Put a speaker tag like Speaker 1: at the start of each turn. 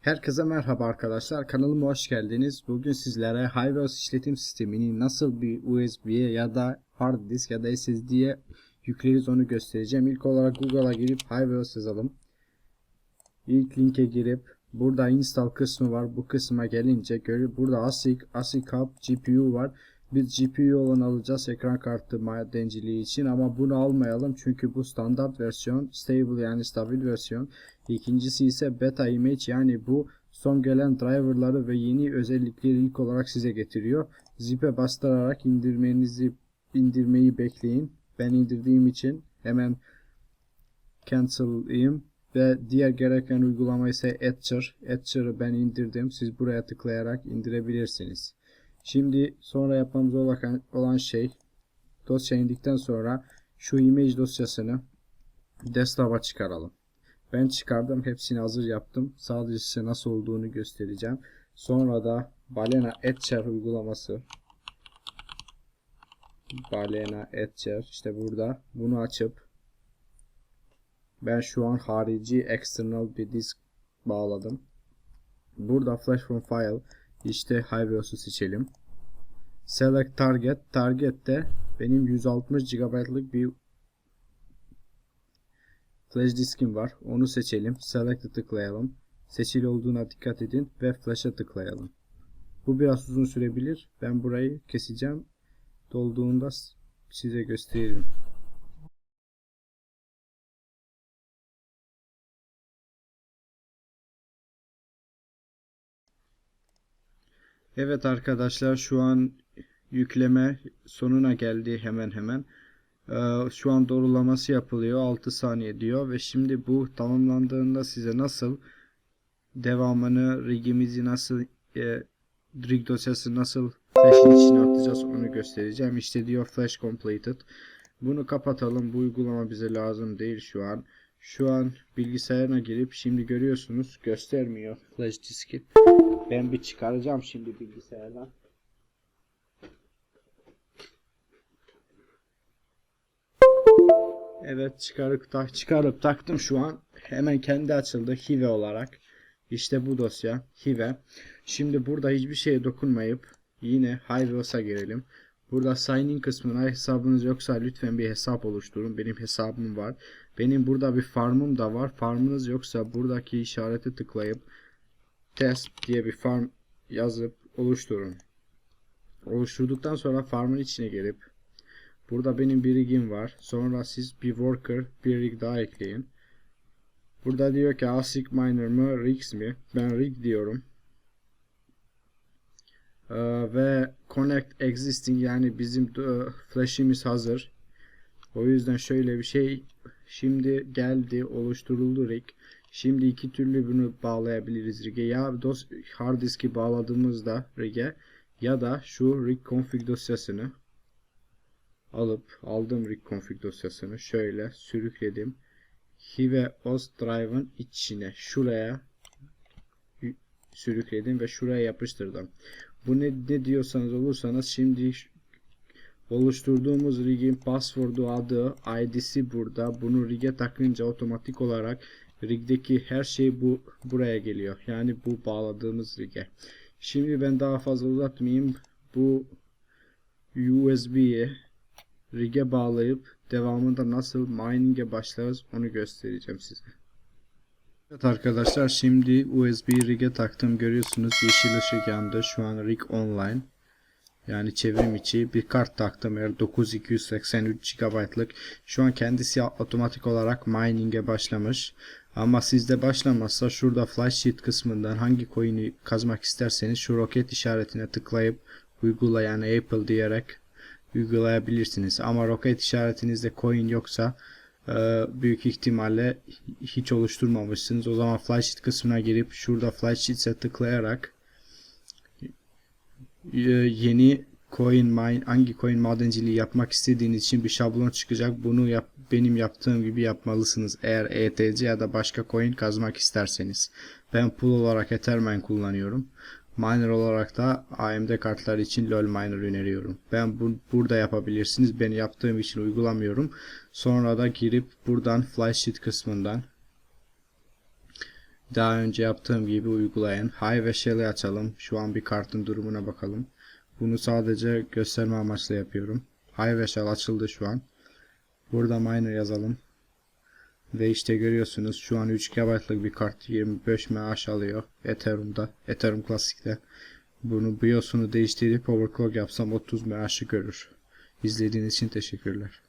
Speaker 1: Herkese merhaba arkadaşlar. Kanalıma hoş geldiniz. Bugün sizlere HiOS işletim sistemini nasıl bir USB'ye ya da hard disk ya da SSD'ye yükleriz onu göstereceğim. İlk olarak Google'a girip HiOS yazalım. İlk linke girip burada install kısmı var. Bu kısma gelince görüp burada ASIC, ASIC Hub GPU var. Biz GPU olan alacağız ekran kartı madenciliği için ama bunu almayalım çünkü bu standart versiyon stable yani stabil versiyon. İkincisi ise beta image yani bu son gelen driverları ve yeni özellikleri ilk olarak size getiriyor. Zip'e bastırarak indirmenizi indirmeyi bekleyin. Ben indirdiğim için hemen cancel'layayım ve diğer gereken uygulama ise Etcher. Etcher'ı ben indirdim. Siz buraya tıklayarak indirebilirsiniz. Şimdi sonra yapmamız olan, şey dosya indikten sonra şu image dosyasını desktop'a çıkaralım. Ben çıkardım. Hepsini hazır yaptım. Sadece size nasıl olduğunu göstereceğim. Sonra da Balena Etcher uygulaması Balena Etcher işte burada bunu açıp ben şu an harici external bir disk bağladım. Burada flash from file işte HiOS'u seçelim. Select target. Target'te benim 160 GB'lık bir flash diskim var. Onu seçelim. Select'e tıklayalım. Seçili olduğuna dikkat edin ve flash'a tıklayalım. Bu biraz uzun sürebilir. Ben burayı keseceğim. Dolduğunda size gösteririm. Evet arkadaşlar şu an yükleme sonuna geldi hemen hemen. Ee, şu an doğrulaması yapılıyor 6 saniye diyor ve şimdi bu tamamlandığında size nasıl devamını rigimizi nasıl e, rig dosyası nasıl flash'in içine atacağız onu göstereceğim. İşte diyor flash completed. Bunu kapatalım. Bu uygulama bize lazım değil şu an. Şu an bilgisayarına girip şimdi görüyorsunuz göstermiyor flash diski. Ben bir çıkaracağım şimdi bilgisayardan. Evet çıkarıp tak çıkarıp taktım şu an. Hemen kendi açıldı Hive olarak. İşte bu dosya Hive. Şimdi burada hiçbir şeye dokunmayıp yine HiveOS'a girelim. Burada sign in kısmına hesabınız yoksa lütfen bir hesap oluşturun. Benim hesabım var. Benim burada bir farmım da var. Farmınız yoksa buradaki işarete tıklayıp test diye bir farm yazıp oluşturun. Oluşturduktan sonra farmın içine gelip burada benim bir rigim var. Sonra siz bir worker bir rig daha ekleyin. Burada diyor ki ASIC miner mı rigs mi? Ben rig diyorum. Ee, ve connect existing yani bizim e, flash'imiz hazır. O yüzden şöyle bir şey şimdi geldi oluşturuldu rig. Şimdi iki türlü bunu bağlayabiliriz rig'e. Ya dos hard diski bağladığımızda rig'e ya da şu rig config dosyasını alıp aldım rig config dosyasını şöyle sürükledim. Hive OS drive'ın içine şuraya sürükledim ve şuraya yapıştırdım. Bu ne, ne diyorsanız olursanız şimdi oluşturduğumuz rig'in password'u adı ID'si burada. Bunu rig'e takınca otomatik olarak rig'deki her şey bu buraya geliyor. Yani bu bağladığımız rig'e. Şimdi ben daha fazla uzatmayayım. Bu USB'ye rig'e bağlayıp devamında nasıl mining'e başlarız onu göstereceğim size. Evet arkadaşlar şimdi USB rig'e taktım. Görüyorsunuz yeşil ışık yandı. Şu an rig online. Yani çevrim içi bir kart taktım. Eğer 9283 GB'lık şu an kendisi otomatik olarak mining'e başlamış. Ama sizde başlamazsa şurada flash sheet kısmından hangi coin'i kazmak isterseniz şu roket işaretine tıklayıp uygula yani Apple diyerek uygulayabilirsiniz. Ama roket işaretinizde coin yoksa büyük ihtimalle hiç oluşturmamışsınız. O zaman flysheet kısmına girip şurada flysheet'e tıklayarak e, yeni coin mine hangi coin madenciliği yapmak istediğiniz için bir şablon çıkacak. Bunu yap, benim yaptığım gibi yapmalısınız. Eğer ETC ya da başka coin kazmak isterseniz. Ben pool olarak Ethermine kullanıyorum. Miner olarak da AMD kartlar için LoL Miner öneriyorum. Ben bu, burada yapabilirsiniz. Ben yaptığım için uygulamıyorum. Sonra da girip buradan flysheet kısmından Daha önce yaptığım gibi uygulayın. High ve Shell'i açalım. Şu an bir kartın durumuna bakalım. Bunu sadece gösterme amaçlı yapıyorum. High ve Shell açıldı şu an. Burada miner yazalım. Ve işte görüyorsunuz şu an 3 GB'lık bir kart 25 mAh alıyor Ethereum'da, Ethereum Classic'te. Bunu BIOS'unu değiştirip overclock yapsam 30 mAh'ı görür. İzlediğiniz için teşekkürler.